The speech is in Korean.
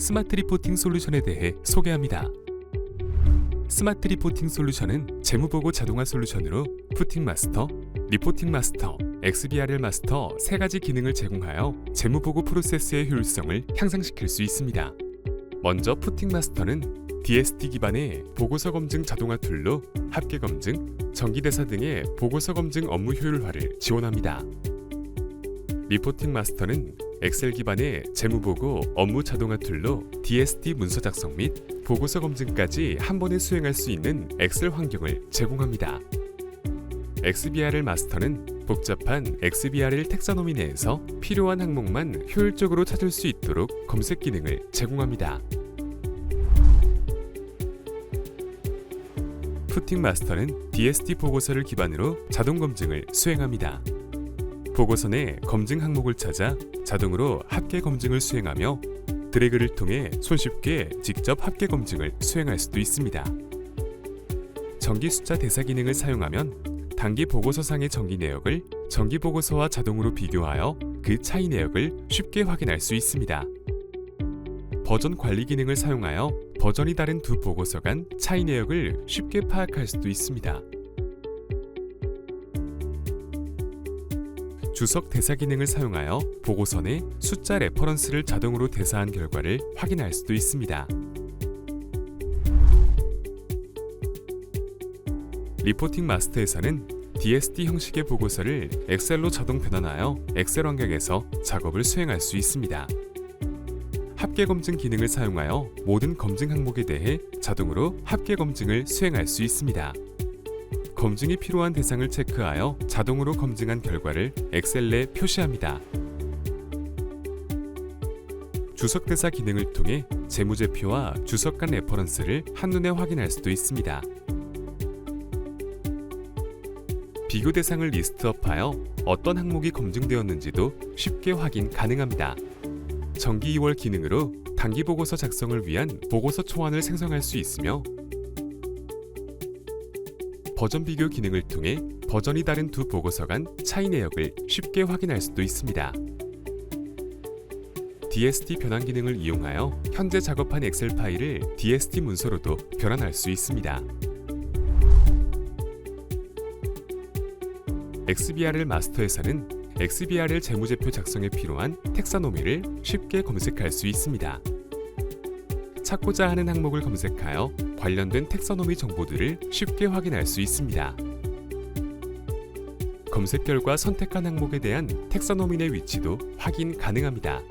스마트 리포팅 솔루션에 대해 소개합니다. 스마트 리포팅 솔루션은 재무보고 자동화 솔루션으로 푸팅 마스터, 리포팅 마스터, XBRL 마스터 세 가지 기능을 제공하여 재무보고 프로세스의 효율성을 향상시킬 수 있습니다. 먼저 푸팅 마스터는 DST 기반의 보고서 검증 자동화 툴로 합계 검증, 정기대사 등의 보고서 검증 업무 효율화를 지원합니다. 리포팅 마스터는 엑셀 기반의 재무보고 업무 자동화 툴로 DST 문서 작성 및 보고서 검증까지 한 번에 수행할 수 있는 엑셀 환경을 제공합니다. XBRL 마스터는 복잡한 XBRL 텍사노미 내에서 필요한 항목만 효율적으로 찾을 수 있도록 검색 기능을 제공합니다. 푸팅 마스터는 DST 보고서를 기반으로 자동 검증을 수행합니다. 보고서 내 검증 항목을 찾아 자동으로 합계 검증을 수행하며 드래그를 통해 손쉽게 직접 합계 검증을 수행할 수도 있습니다. 정기 숫자 대사 기능을 사용하면 단기 보고서상의 정기 내역을 정기 보고서와 자동으로 비교하여 그 차이 내역을 쉽게 확인할 수 있습니다. 버전 관리 기능을 사용하여 버전이 다른 두 보고서 간 차이 내역을 쉽게 파악할 수도 있습니다. 주석 대사 기능을 사용하여 보고서 내 숫자 레퍼런스를 자동으로 대사한 결과를 확인할 수도 있습니다. 리포팅 마스터에서는 DST 형식의 보고서를 엑셀로 자동 변환하여 엑셀 환경에서 작업을 수행할 수 있습니다. 합계 검증 기능을 사용하여 모든 검증 항목에 대해 자동으로 합계 검증을 수행할 수 있습니다. 검증이 필요한 대상을 체크하여 자동으로 검증한 결과를 엑셀에 표시합니다. 주석 대사 기능을 통해 재무제표와 주석 간 레퍼런스를 한눈에 확인할 수도 있습니다. 비교 대상을 리스트업하여 어떤 항목이 검증되었는지도 쉽게 확인 가능합니다. 정기 2월 기능으로 단기 보고서 작성을 위한 보고서 초안을 생성할 수 있으며 버전 비교 기능을 통해 버전이 다른 두 보고서 간 차이 내역을 쉽게 확인할 수도 있습니다. DST 변환 기능을 이용하여 현재 작업한 엑셀 파일을 DST 문서로도 변환할 수 있습니다. XBRL 마스터에서는 XBRL 재무제표 작성에 필요한 텍사노미를 쉽게 검색할 수 있습니다. 찾고자 하는 항목을 검색하여 관련된 텍사노미 정보들을 쉽게 확인할 수 있습니다. 검색 결과 선택한 항목에 대한 텍사노미 의 위치도 확인 가능합니다.